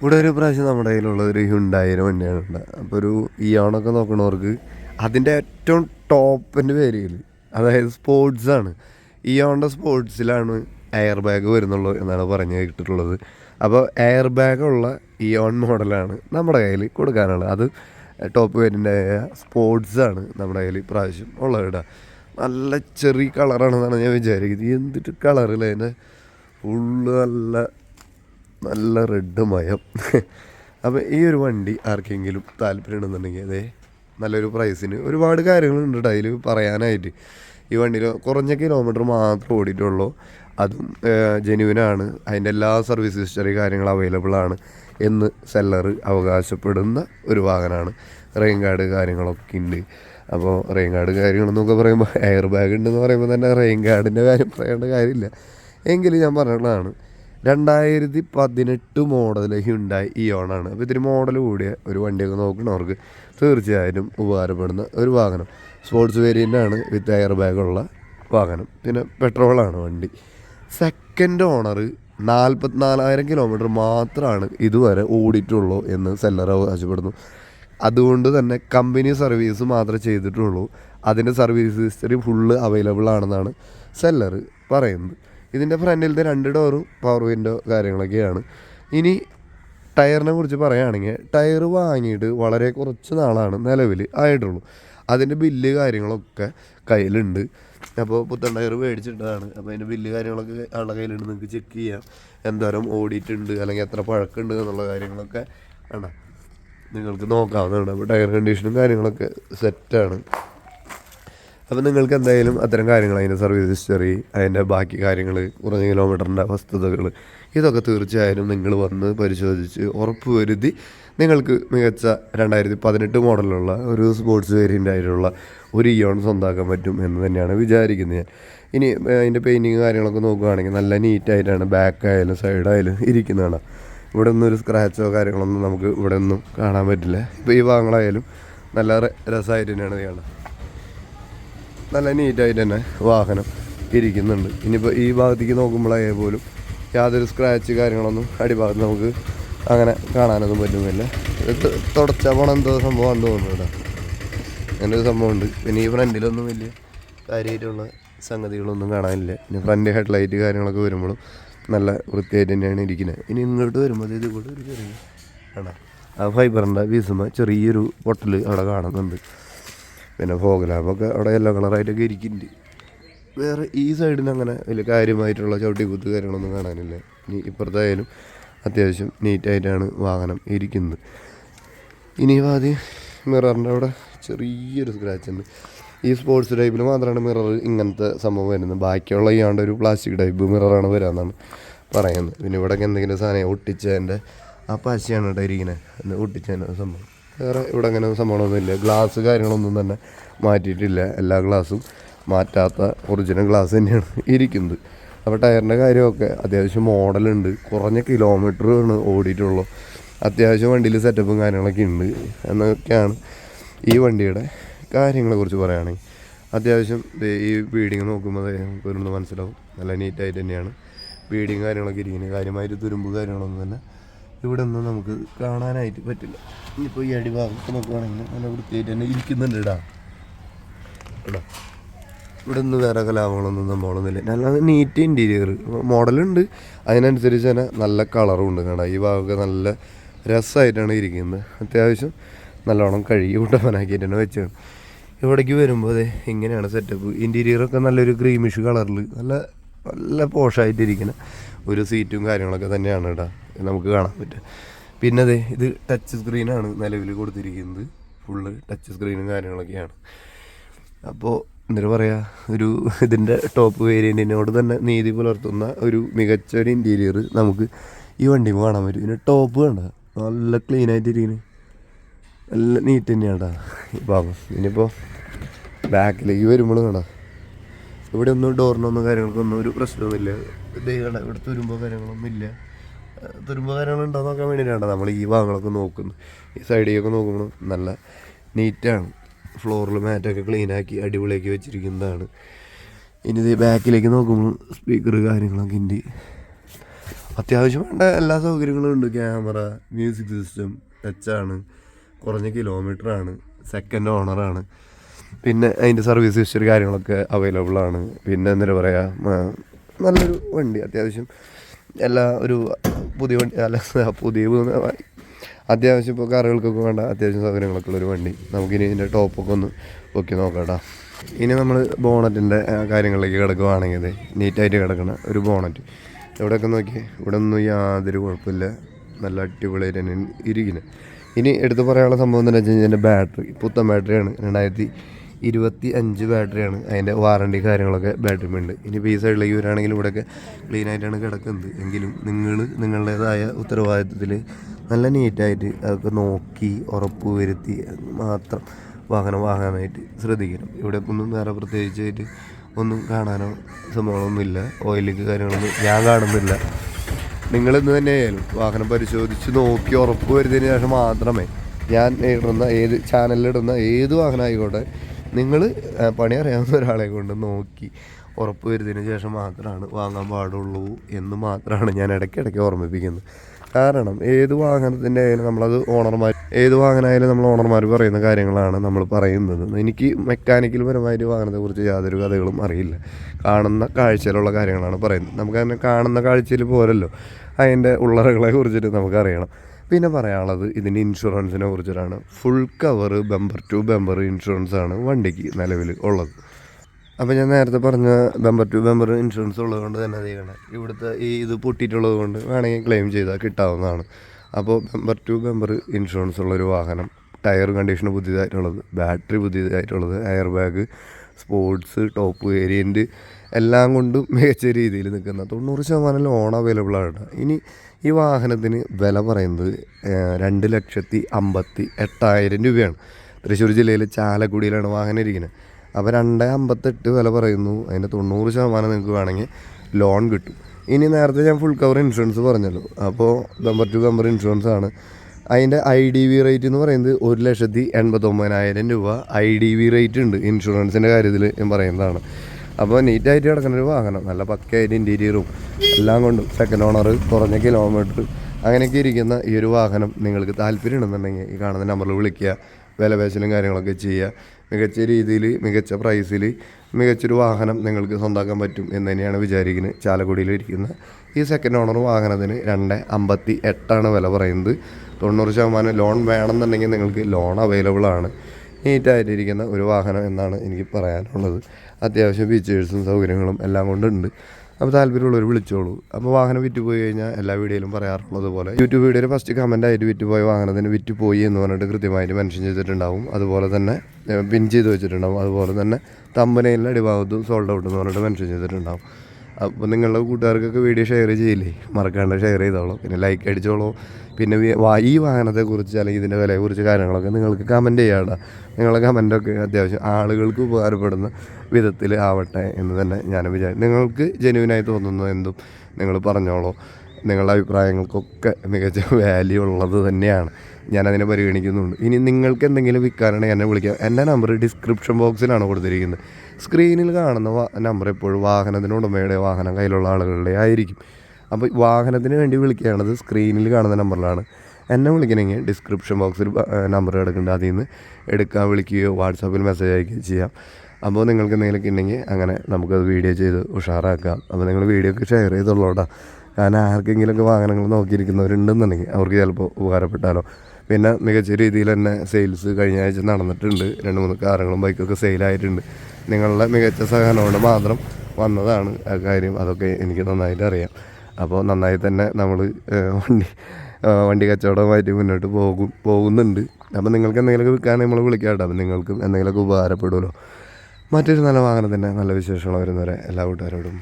ഇവിടെ ഒരു പ്രാവശ്യം നമ്മുടെ കയ്യിലുള്ള ഒരു ഹുണ്ടായിരം വണ്ടിയാണ് ഉണ്ട് അപ്പോൾ ഒരു ഇയോണൊക്കെ നോക്കണവർക്ക് അതിന്റെ ഏറ്റവും ടോപ്പിന്റെ പേരിൽ അതായത് സ്പോർട്സ് ആണ്. ഇയോണിന്റെ സ്പോർട്സിലാണ് എയർ ബാഗ് വരുന്നുള്ളൂ എന്നാണ് പറഞ്ഞു കേട്ടിട്ടുള്ളത്. അപ്പോൾ എയർ ബാഗുള്ള ഇയോൺ മോഡലാണ് നമ്മുടെ കയ്യിൽ കൊടുക്കാനുള്ളത്. അത് ടോപ്പ് വേരിന്റെ സ്പോർട്സ് ആണ് നമ്മുടെ കയ്യിൽ പ്രാവശ്യം ഉള്ളത് കേട്ടോ. നല്ല ചെറിയ കളറാണെന്നാണ് ഞാൻ വിചാരിക്കുന്നത്. എന്തിട്ട് കളറില്ല അതിന്റെ ഫുള്ള് നല്ല നല്ല റെഡ് മയം. അപ്പോൾ ഈ ഒരു വണ്ടി ആർക്കെങ്കിലും താല്പര്യമുണ്ടെന്നുണ്ടെങ്കിൽ അതെ നല്ലൊരു പ്രൈസിന് ഒരുപാട് കാര്യങ്ങളുണ്ട് കേട്ടോ അതിൽ പറയാനായിട്ട്. ഈ വണ്ടിയിൽ കുറഞ്ഞ കിലോമീറ്റർ മാത്രം ഓടിയിട്ടുള്ളൂ. അതും ജെനുവിനാണ് അതിന്റെ എല്ലാ സർവീസ് ഹിസ്റ്ററി കാര്യങ്ങൾ അവൈലബിൾ ആണ് എന്ന് സെല്ലർ അവകാശപ്പെടുന്ന ഒരു വാഹനമാണ്. റെയിൻ കാർഡ് കാര്യങ്ങളൊക്കെ ഉണ്ട് അപ്പോൾ റെയിൻ കാർഡ് കാര്യങ്ങളെന്നൊക്കെ പറയുമ്പോൾ എയർ ബാഗ് ഉണ്ടെന്ന് പറയുമ്പോൾ തന്നെ റെയിൻ കാർഡിന്റെ കാര്യം പറയേണ്ട കാര്യമില്ല. എങ്കിലും ഞാൻ പറഞ്ഞതാണ് രണ്ടായിരത്തി പതിനെട്ട് മോഡൽ ഹ്യുണ്ടായി ഇയോണാണ് അപ്പോൾ ഇത്തിരി മോഡൽ കൂടിയ ഒരു വണ്ടിയൊക്കെ നോക്കണവർക്ക് തീർച്ചയായിട്ടും ഉപകാരപ്പെടുന്ന ഒരു വാഹനം. സ്പോർട്സ് വേരിയന്റാണ് വിത്ത് എയർ ബാഗുള്ള വാഹനം. പിന്നെ പെട്രോളാണ് വണ്ടി. സെക്കൻഡ് ഓണർ നാൽപ്പത്തിനാലായിരം കിലോമീറ്റർ മാത്രമാണ് ഇതുവരെ ഓടിയിട്ടുള്ളൂ എന്ന് സെല്ലർ അവകാശപ്പെടുന്നു. അതുകൊണ്ട് തന്നെ കമ്പനി സർവീസ് മാത്രമേ ചെയ്തിട്ടുള്ളൂ. അതിന്റെ സർവീസ് ഹിസ്റ്ററി ഫുള്ള് അവൈലബിൾ ആണെന്നാണ് സെല്ലർ പറയുന്നത്. ഇതിന്റെ ഫ്രണ്ടിലത്തെ രണ്ട് ഡോറും പവർ വിൻഡോ കാര്യങ്ങളൊക്കെയാണ്. ഇനി ടയറിനെ കുറിച്ച് പറയുകയാണെങ്കിൽ ടയർ വാങ്ങിയിട്ട് വളരെ കുറച്ച് നാളാണ് നിലവിൽ ആയിട്ടുള്ളൂ. അതിന്റെ ബില്ല് കാര്യങ്ങളൊക്കെ കയ്യിലുണ്ട്. അപ്പോൾ പുത്തൻ ടയർ മേടിച്ചിട്ടതാണ്. അപ്പോൾ അതിന്റെ ബില്ല് കാര്യങ്ങളൊക്കെ ആളുടെ കയ്യിലുണ്ട്. നിങ്ങൾക്ക് ചെക്ക് ചെയ്യാം. എന്തോരം ഓടിയിട്ടുണ്ട് അല്ലെങ്കിൽ എത്ര പഴക്കമുണ്ട് എന്നുള്ള കാര്യങ്ങളൊക്കെ ആണ്. നിങ്ങൾക്ക് നോക്കാവുന്നതാണ്. അപ്പോൾ ടയർ കണ്ടീഷനും കാര്യങ്ങളൊക്കെ സെറ്റാണ് അപ്പോൾ നിങ്ങൾക്ക് എന്തായാലും അത്തരം കാര്യങ്ങൾ അതിന്റെ സർവീസ് ഹിസ്റ്ററി അതിന്റെ ബാക്കി കാര്യങ്ങൾ കുറഞ്ഞ കിലോമീറ്ററിന്റെ വസ്തുതകൾ ഇതൊക്കെ തീർച്ചയായും നിങ്ങൾ വന്ന് പരിശോധിച്ച് ഉറപ്പ് വരുത്തി നിങ്ങൾക്ക് മികച്ച രണ്ടായിരത്തി പതിനെട്ട് മോഡലുള്ള ഒരു സ്പോർട്സ് വേരിയന്റ് ആയിട്ടുള്ള ഒരു ഇയോൺ സ്വന്താക്കാൻ പറ്റും എന്ന് തന്നെയാണ് വിചാരിക്കുന്നത് ഞാൻ. ഇനി അതിന്റെ പെയിന്റിങ് കാര്യങ്ങളൊക്കെ നോക്കുകയാണെങ്കിൽ നല്ല നീറ്റായിട്ടാണ് ബാക്ക് ആയാലും സൈഡായാലും ഇരിക്കുന്നതാണ്. ഇവിടെ ഒന്നും ഒരു സ്ക്രാച്ചോ കാര്യങ്ങളൊന്നും നമുക്ക് ഇവിടെ ഒന്നും കാണാൻ പറ്റില്ല. ഇപ്പോൾ ഈ ഭാഗങ്ങളായാലും നല്ല രസമായിട്ട് തന്നെയാണ് കാണുന്നത്. നല്ല നീറ്റായിട്ട് തന്നെ വാഹനം ഇരിക്കുന്നുണ്ട്. ഇനിയിപ്പോൾ ഈ ഭാഗത്തേക്ക് നോക്കുമ്പോഴായാൽ പോലും യാതൊരു സ്ക്രാച്ച് കാര്യങ്ങളൊന്നും അടിഭാഗത്ത് നമുക്ക് അങ്ങനെ കാണാനൊന്നും പറ്റുന്നില്ല. ഇത് പോണം എന്തോ സംഭവമാണെന്ന് കേട്ടോ. അങ്ങനെ ഒരു സംഭവമുണ്ട്. പിന്നെ ഈ ഫ്രണ്ടിലൊന്നും വലിയ കാര്യമായിട്ടുള്ള സംഗതികളൊന്നും കാണാനില്ല. പിന്നെ ഫ്രണ്ട് ഹെഡ്ലൈറ്റ് കാര്യങ്ങളൊക്കെ വരുമ്പോഴും നല്ല വൃത്തിയായിട്ട് തന്നെയാണ് ഇരിക്കുന്നത്. ഇനി ഇങ്ങോട്ട് വരുമ്പോൾ ഇത് കൂടെ ഒരു ചെറിയ ആ ഫൈബറിന്റെ വീസുമ്പോൾ ചെറിയൊരു പൊട്ടൽ അവിടെ കാണുന്നുണ്ട്. പിന്നെ ഫോഗ്രാമൊക്കെ അവിടെ യെല്ലോ കളറായിട്ടൊക്കെ ഇരിക്കുന്നുണ്ട് വേറെ ഈ സൈഡിന് അങ്ങനെ വലിയ കാര്യമായിട്ടുള്ള ചവിട്ടിക്കുത്ത് കാര്യങ്ങളൊന്നും കാണാനില്ല. ഇനി ഇപ്പുറത്തായാലും അത്യാവശ്യം നീറ്റായിട്ടാണ് വാഹനം ഇരിക്കുന്നത്. ഇനി ആദ്യം മിററിന്റെ അവിടെ ചെറിയൊരു സ്ക്രാച്ച് ഉണ്ട്. ഈ സ്പോർട്സ് ടൈപ്പിൽ മാത്രമാണ് മിറർ ഇങ്ങനത്തെ സംഭവം വരുന്നത്. ബാക്കിയുള്ള ഇയാണ്ട് ഒരു പ്ലാസ്റ്റിക് ടൈപ്പ് മിററാണ് വരാമെന്നാണ് പറയുന്നത്. പിന്നെ ഇവിടെയൊക്കെ എന്തെങ്കിലും സാധനം ഒട്ടിച്ചതിന്റെ ആ പശയാണ് ഇരിക്കുന്നത് ഒട്ടിച്ചതിന്റെ സംഭവം. വേറെ ഇവിടെ അങ്ങനെ സംഭവമൊന്നുമില്ല ഗ്ലാസ് കാര്യങ്ങളൊന്നും തന്നെ മാറ്റിയിട്ടില്ല. എല്ലാ ഗ്ലാസും മാറ്റാത്ത ഒറിജിനൽ ഗ്ലാസ് തന്നെയാണ് ഇരിക്കുന്നത്. അപ്പോൾ ടയറിന്റെ കാര്യമൊക്കെ അത്യാവശ്യം മോഡലുണ്ട് കുറഞ്ഞ കിലോമീറ്ററാണ് ഓടിയിട്ടുള്ളൂ. അത്യാവശ്യം വണ്ടിയിൽ സെറ്റപ്പും കാര്യങ്ങളൊക്കെ ഉണ്ട് എന്നൊക്കെയാണ് ഈ വണ്ടിയുടെ കാര്യങ്ങളെക്കുറിച്ച് പറയുകയാണെങ്കിൽ. അത്യാവശ്യം ഈ ബീഡിങ് നോക്കുമ്പോൾ ദേ നമുക്ക് വരുന്നത് മനസ്സിലാവും. നല്ല നീറ്റായിട്ട് തന്നെയാണ്. ബീഡിങ് കാര്യങ്ങളൊക്കെ ഇരിക്കുന്നത്. കാര്യമായിട്ട് തുരുമ്പ് കാര്യങ്ങളൊന്നും തന്നെ ഇവിടെ ഒന്നും നമുക്ക് കാണാനായിട്ട് പറ്റില്ല. ഇനിയിപ്പോൾ ഈ അടിഭാഗത്ത് നോക്കുവാണെങ്കിൽ നല്ല വൃത്തിയായിട്ട് തന്നെ ഇരിക്കുന്നുണ്ട് ഇടാ ഇടാ ഇവിടെ നിന്ന് വേറെ കലാപങ്ങളൊന്നും സംഭവമൊന്നുമില്ല നല്ല നീറ്റ് ഇന്റീരിയർ മോഡലുണ്ട്. അതിനനുസരിച്ച് തന്നെ നല്ല കളറും ഉണ്ട് കേട്ടോ ഈ ഭാഗമൊക്കെ നല്ല രസമായിട്ടാണ് ഇരിക്കുന്നത്. അത്യാവശ്യം നല്ലോണം കഴുകി കുട്ടപ്പനാക്കിയിട്ട് തന്നെ വെച്ചാണ് ഇവിടേക്ക് വരുമ്പോൾ ഇങ്ങനെയാണ് സെറ്റപ്പ് ഇന്റീരിയറൊക്കെ നല്ലൊരു ഗ്രീമിഷ് കളറിൽ നല്ല നല്ല പോഷായിട്ടിരിക്കുന്ന ഒരു സീറ്റും കാര്യങ്ങളൊക്കെ തന്നെയാണ് കേട്ടോ. നമുക്ക് കാണാൻ പറ്റുക. പിന്നെ അതെ ഇത് ടച്ച് സ്ക്രീനാണ് നിലവിൽ കൊടുത്തിരിക്കുന്നത്. ഫുള്ള് ടച്ച് സ്ക്രീനും കാര്യങ്ങളൊക്കെയാണ്. അപ്പോൾ എന്താ പറയുക ഒരു ഇതിന്റെ ടോപ്പ് വേരിയന്റിനോട് തന്നെ നീതി പുലർത്തുന്ന ഒരു മികച്ച ഒരു ഇന്റീരിയർ നമുക്ക് ഈ വണ്ടി കാണാൻ പറ്റും. ഇതിന്റെ ടോപ്പ് കണ്ട? നല്ല ക്ലീൻ ആയിട്ടിരിക്കുന്നു നല്ല നീറ്റ് തന്നെയാണ് കേട്ടോ. ഇപ്പം ഇനിയിപ്പോൾ ബാക്കിലേക്ക് വരുമ്പോഴും കണ്ട? ഇവിടെ ഒന്നും ഡോറിനൊന്നും കാര്യങ്ങൾക്കൊന്നും ഒരു പ്രശ്നമൊന്നുമില്ല കണ്ട ഇവിടെ തുരുമ്പോ കാര്യങ്ങളൊന്നും ഇല്ല. തുരുമ്പോ കാര്യങ്ങൾ ഉണ്ടോ നോക്കാൻ വേണ്ടിയിട്ടാണ് നമ്മൾ ഈ ഭാഗങ്ങളൊക്കെ നോക്കുന്നു ഈ സൈഡിലേക്ക് നോക്കുമ്പോൾ നല്ല നീറ്റാണ്. ഫ്ലോറിൽ മാറ്റൊക്കെ ക്ലീനാക്കി അടിപൊളിയാക്കി വെച്ചിരിക്കുന്നതാണ്. ഇനി ഇത് ബാക്കിലേക്ക് നോക്കുമ്പോൾ സ്പീക്കർ കാര്യങ്ങളൊക്കെ ഉണ്ട്. അത്യാവശ്യം വേണ്ട എല്ലാ സൗകര്യങ്ങളും ഉണ്ട്. ക്യാമറ മ്യൂസിക് സിസ്റ്റം ടച്ചാണ്. കുറഞ്ഞ കിലോമീറ്ററാണ് സെക്കൻഡ് ഓണറാണ് പിന്നെ അതിന്റെ സർവീസ് ഹിസ്റ്ററി കാര്യങ്ങളൊക്കെ അവൈലബിൾ ആണ്. പിന്നെ എന്താ പറയുക നല്ലൊരു വണ്ടി അത്യാവശ്യം എല്ലാ ഒരു പുതിയ വണ്ടി അല്ല പുതിയ അത്യാവശ്യം ഇപ്പോൾ കാറുകൾക്കൊക്കെ വേണ്ട അത്യാവശ്യം സൗകര്യങ്ങളൊക്കെ ഉള്ളൊരു വണ്ടി. നമുക്കിനി ഇതിന്റെ ടോപ്പൊക്കെ ഒന്ന് പൊക്കി നോക്കാട്ടോ. ഇനി നമ്മൾ ബോണറ്റിന്റെ കാര്യങ്ങളിലേക്ക് കിടക്കുവാണെങ്കിൽ നീറ്റായിട്ട് കിടക്കണ ഒരു ബോണറ്റ് ഇവിടെയൊക്കെ നോക്കി ഇവിടെ ഒന്നും യാതൊരു കുഴപ്പമില്ല. നല്ല അടിപൊളിയായിട്ട് തന്നെ ഇരിക്കുന്നത് ഇനി എടുത്തു പറയാനുള്ള സംഭവം എന്താണെന്ന് വെച്ച് കഴിഞ്ഞാൽ എന്റെ ബാറ്ററി പുത്തൻ ബാറ്ററിയാണ് രണ്ടായിരത്തി ഇരുപത്തി അഞ്ച് ബാറ്ററിയാണ്. അതിന്റെ വാറണ്ടി കാര്യങ്ങളൊക്കെ ബാറ്ററി ഉണ്ട്. ഇനി ഈ സൈഡിലേക്ക് വരികയാണെങ്കിൽ ഇവിടെയൊക്കെ ക്ലീൻ ആയിട്ടാണ് കിടക്കുന്നത്. എങ്കിലും നിങ്ങൾ നിങ്ങളുടേതായ ഉത്തരവാദിത്വത്തിൽ നല്ല നീറ്റായിട്ട് അതൊക്കെ നോക്കി ഉറപ്പ് വരുത്തി മാത്രം വാഹനം വാങ്ങാനായിട്ട് ശ്രദ്ധിക്കണം. ഇവിടെ ഒന്നും വേറെ പ്രത്യേകിച്ചായിട്ട് ഒന്നും കാണാനോ സംഭവങ്ങളൊന്നുമില്ല ഓയിലേക്ക് കാര്യങ്ങളൊന്നും ഞാൻ കാണുന്നില്ല. നിങ്ങൾ ഇന്ന് തന്നെ ആയാലും വാഹനം പരിശോധിച്ച് നോക്കി ഉറപ്പ് വരുത്തിയതിന് ശേഷം മാത്രമേ ഞാൻ ഇടുന്ന ഏത് ചാനലിലിടുന്ന ഏത് വാഹനം ആയിക്കോട്ടെ നിങ്ങൾ പണി അറിയാവുന്ന ഒരാളെ കൊണ്ട് നോക്കി ഉറപ്പ് വരുന്നതിന് ശേഷം മാത്രമാണ് വാങ്ങാൻ പാടുള്ളൂ എന്ന് മാത്രമാണ് ഞാൻ ഇടയ്ക്കിടയ്ക്ക് ഓർമ്മിപ്പിക്കുന്നത്. കാരണം ഏത് വാഹനത്തിന്റെ ആയാലും നമ്മളത് ഓണർമാർ ഏത് വാഹനമായാലും നമ്മൾ ഓണർമാർ പറയുന്ന കാര്യങ്ങളാണ് നമ്മൾ പറയുന്നത്. എനിക്ക് മെക്കാനിക്കൽ പരമായിട്ട് വാഹനത്തെക്കുറിച്ച് യാതൊരു കഥകളും അറിയില്ല. കാണുന്ന കാഴ്ചയിലുള്ള കാര്യങ്ങളാണ് പറയുന്നത്. നമുക്ക് അതിനെ കാണുന്ന കാഴ്ചയിൽ പോരല്ലോ. അതിന്റെ ഉള്ളറകളെ കുറിച്ചിട്ട് നമുക്കറിയണം. പിന്നെ പറയാനുള്ളത് ഇതിന്റെ ഇൻഷുറൻസിനെ കുറിച്ചിട്ടാണ്. Full cover bumper to bumper insurance ആണ് വണ്ടിക്ക് നിലവിൽ ഉള്ളത്. അപ്പോൾ ഞാൻ നേരത്തെ പറഞ്ഞ ബെമ്പർ ടു ബെമ്പർ ഇൻഷുറൻസ് ഉള്ളതുകൊണ്ട് തന്നെ ചെയ്യണം? ഇവിടുത്തെ ഈ ഇത് പൊട്ടിയിട്ടുള്ളത് കൊണ്ട് വേണമെങ്കിൽ ക്ലെയിം ചെയ്താൽ കിട്ടാവുന്നതാണ്. അപ്പോൾ ബെമ്പർ ടു ബെമ്പർ ഇൻഷുറൻസ് ഉള്ളൊരു വാഹനം ടയർ കണ്ടീഷൻ പുതിയതായിട്ടുള്ളത് battery പുതിയതായിട്ടുള്ളത് air bag sports top variant എല്ലാം കൊണ്ടും മികച്ച രീതിയിൽ നിൽക്കുന്ന തൊണ്ണൂറ് ശതമാനം ലോൺ അവൈലബിൾ ആണ്. ഇനി ഈ വാഹനത്തിന് വില പറയുന്നത് രണ്ട് ലക്ഷത്തി അമ്പത്തി എട്ടായിരം രൂപയാണ്. തൃശ്ശൂർ ജില്ലയിലെ ചാലക്കുടിയിലാണ് വാഹനം ഇരിക്കുന്നത്. അപ്പോൾ രണ്ട് അമ്പത്തെട്ട് വില പറയുന്നു. അതിന്റെ തൊണ്ണൂറ് ശതമാനം നിങ്ങൾക്ക് വേണമെങ്കിൽ ലോൺ കിട്ടും. ഇനി നേരത്തെ ഞാൻ ഫുൾ കവർ ഇൻഷുറൻസ് പറഞ്ഞല്ലോ. അപ്പോൾ നമ്പർ ടു നമ്പർ ഇൻഷുറൻസ് ആണ്. അതിന്റെ ഐ ഡി വി റേറ്റ് എന്ന് പറയുന്നത് ഒരു ലക്ഷത്തി എൺപത്തൊമ്പതിനായിരം രൂപ ഐ ഡി വി റേറ്റ് ഉണ്ട്. ഇൻഷുറൻസിന്റെ കാര്യത്തിൽ ഞാൻ പറയുന്നതാണ്. അപ്പോൾ നീറ്റായിട്ട് കിടക്കുന്ന ഒരു വാഹനം. നല്ല പക്കയായിട്ട് ഇന്റീരിയറും എല്ലാം കൊണ്ടും സെക്കൻഡ് ഓണർ കുറഞ്ഞ കിലോമീറ്റർ അങ്ങനെയൊക്കെ ഇരിക്കുന്ന ഈ ഒരു വാഹനം നിങ്ങൾക്ക് താല്പര്യം ഉണ്ടെന്നുണ്ടെങ്കിൽ ഈ കാണുന്ന നമ്പറിൽ വിളിക്കുക. വിലപേശലും കാര്യങ്ങളൊക്കെ ചെയ്യുക. മികച്ച രീതിയിൽ മികച്ച പ്രൈസിൽ മികച്ചൊരു വാഹനം നിങ്ങൾക്ക് സ്വന്തമാക്കാൻ പറ്റും എന്ന് തന്നെയാണ് വിചാരിക്കുന്നത്. ചാലക്കുടിയിൽ ഇരിക്കുന്ന ഈ സെക്കൻഡ് ഓണർ വാഹനത്തിന് രണ്ട് അമ്പത്തി എട്ടാണ് വില പറയുന്നത്. തൊണ്ണൂറ് ശതമാനം ലോൺ വേണമെന്നുണ്ടെങ്കിൽ നിങ്ങൾക്ക് ലോൺ അവൈലബിൾ ആണ്. നീറ്റായിട്ടിരിക്കുന്ന ഒരു വാഹനം എന്നാണ് എനിക്ക് പറയാനുള്ളത്. അത്യാവശ്യം ഫീച്ചേഴ്സും സൗകര്യങ്ങളും എല്ലാം കൊണ്ടുണ്ട്. അപ്പോൾ താല്പര്യമുള്ളവർ വിളിച്ചോളൂ. അപ്പോൾ വാഹനം വിറ്റ് പോയി കഴിഞ്ഞാൽ എല്ലാ വീഡിയോയിലും പറയാറുള്ളത് പോലെ യൂട്യൂബ് വീഡിയോയിൽ ഫസ്റ്റ് കമന്റ് ആയിട്ട് വിറ്റ് പോയ വാഹനത്തിന് വിറ്റ് പോയി എന്ന് പറഞ്ഞിട്ട് കൃത്യമായിട്ട് മെൻഷൻ ചെയ്തിട്ടുണ്ടാവും. അതുപോലെ തന്നെ പിൻ ചെയ്ത് വെച്ചിട്ടുണ്ടാവും. അതുപോലെ തന്നെ തമ്പനയിലെ അടിഭാഗത്തും സോൾഡ് ഔട്ട് എന്ന് പറഞ്ഞിട്ട് മെൻഷൻ ചെയ്തിട്ടുണ്ടാവും. അപ്പോൾ നിങ്ങളുടെ കൂട്ടുകാർക്കൊക്കെ വീഡിയോ ഷെയർ ചെയ്യില്ലേ? മറക്കാണ്ട് ഷെയർ ചെയ്തോളൂ. പിന്നെ ലൈക്ക് അടിച്ചോളൂ. പിന്നെ ഈ വാഹനത്തെക്കുറിച്ച് അല്ലെങ്കിൽ ഇതിന്റെ വിലയെക്കുറിച്ച് കാര്യങ്ങളൊക്കെ നിങ്ങൾക്ക് കമന്റ് ചെയ്യാടാ. നിങ്ങളുടെ കമന്റൊക്കെ അത്യാവശ്യം ആളുകൾക്ക് ഉപകാരപ്പെടുന്ന വിധത്തിൽ ആവട്ടെ എന്ന് തന്നെ ഞാൻ വിചാരിക്കും നിങ്ങൾക്ക് ജെനുവിനായി തോന്നുന്നു എന്തും നിങ്ങൾ പറഞ്ഞോളൂ. നിങ്ങളുടെ അഭിപ്രായങ്ങൾക്കൊക്കെ മികച്ച വാല്യൂ ഉള്ളത് തന്നെയാണ്. ഞാനതിനെ പരിഗണിക്കുന്നുണ്ട്. ഇനി നിങ്ങൾക്ക് എന്തെങ്കിലും വിൽക്കാനാണെങ്കിൽ എന്നെ വിളിക്കാം. എന്റെ നമ്പർ ഡിസ്ക്രിപ്ഷൻ ബോക്സിലാണ് കൊടുത്തിരിക്കുന്നത്. സ്ക്രീനിൽ കാണുന്ന നമ്പർ എപ്പോഴും വാഹനത്തിന് ഉടമയുടെ വാഹനം കയ്യിലുള്ള ആളുകളുടെ ആയിരിക്കും. അപ്പോൾ വാഹനത്തിന് വേണ്ടി വിളിക്കുകയാണത് സ്ക്രീനിൽ കാണുന്ന നമ്പറിലാണ് എന്നെ വിളിക്കണമെങ്കിൽ ഡിസ്ക്രിപ്ഷൻ ബോക്സിൽ നമ്പർ കിടക്കുന്നുണ്ട് അതിൽ നിന്ന് എടുക്കാൻ വിളിക്കുകയോ വാട്സാപ്പിൽ മെസ്സേജ് അയക്കുകയോ ചെയ്യാം. അപ്പോൾ നിങ്ങൾക്ക് എന്തെങ്കിലുമൊക്കെ ഉണ്ടെങ്കിൽ അങ്ങനെ നമുക്കത് വീഡിയോ ചെയ്ത് ഉഷാറാക്കാം. അപ്പോൾ നിങ്ങൾ വീഡിയോ ഒക്കെ ഷെയർ ചെയ്തോളൂട്ടാ കാരണം ആർക്കെങ്കിലുമൊക്കെ വാഹനങ്ങൾ നോക്കിയിരിക്കുന്നവരുണ്ടെന്നുണ്ടെങ്കിൽ അവർക്ക് ചിലപ്പോൾ ഉപകാരപ്പെട്ടാലോ. പിന്നെ മികച്ച രീതിയിൽ തന്നെ സെയിൽസ് കഴിഞ്ഞ ആഴ്ച നടന്നിട്ടുണ്ട്. രണ്ട് മൂന്ന് കാറുകളും ബൈക്കൊക്കെ സെയിലായിട്ടുണ്ട് നിങ്ങളുടെ മികച്ച സഹകരണം കൊണ്ട് മാത്രം വന്നതാണ് ആ കാര്യം. അതൊക്കെ എനിക്ക് നന്നായിട്ട് അറിയാം. അപ്പോൾ നന്നായി തന്നെ നമ്മൾ വണ്ടി വണ്ടി കച്ചവടമായിട്ട് മുന്നോട്ട് പോകും പോകുന്നുണ്ട്. അപ്പോൾ നിങ്ങൾക്ക് എന്തെങ്കിലുമൊക്കെ വിൽക്കാൻ നമ്മൾ വിളിക്കാം കേട്ടോ. അപ്പം നിങ്ങൾക്കും എന്തെങ്കിലുമൊക്കെ ഉപകാരപ്പെടുമല്ലോ. മറ്റൊരു നല്ല വാഹനത്തിന്റെ നല്ല വിശേഷങ്ങൾ വരുന്നവരെ എല്ലാ കൂട്ടുകാരോടും.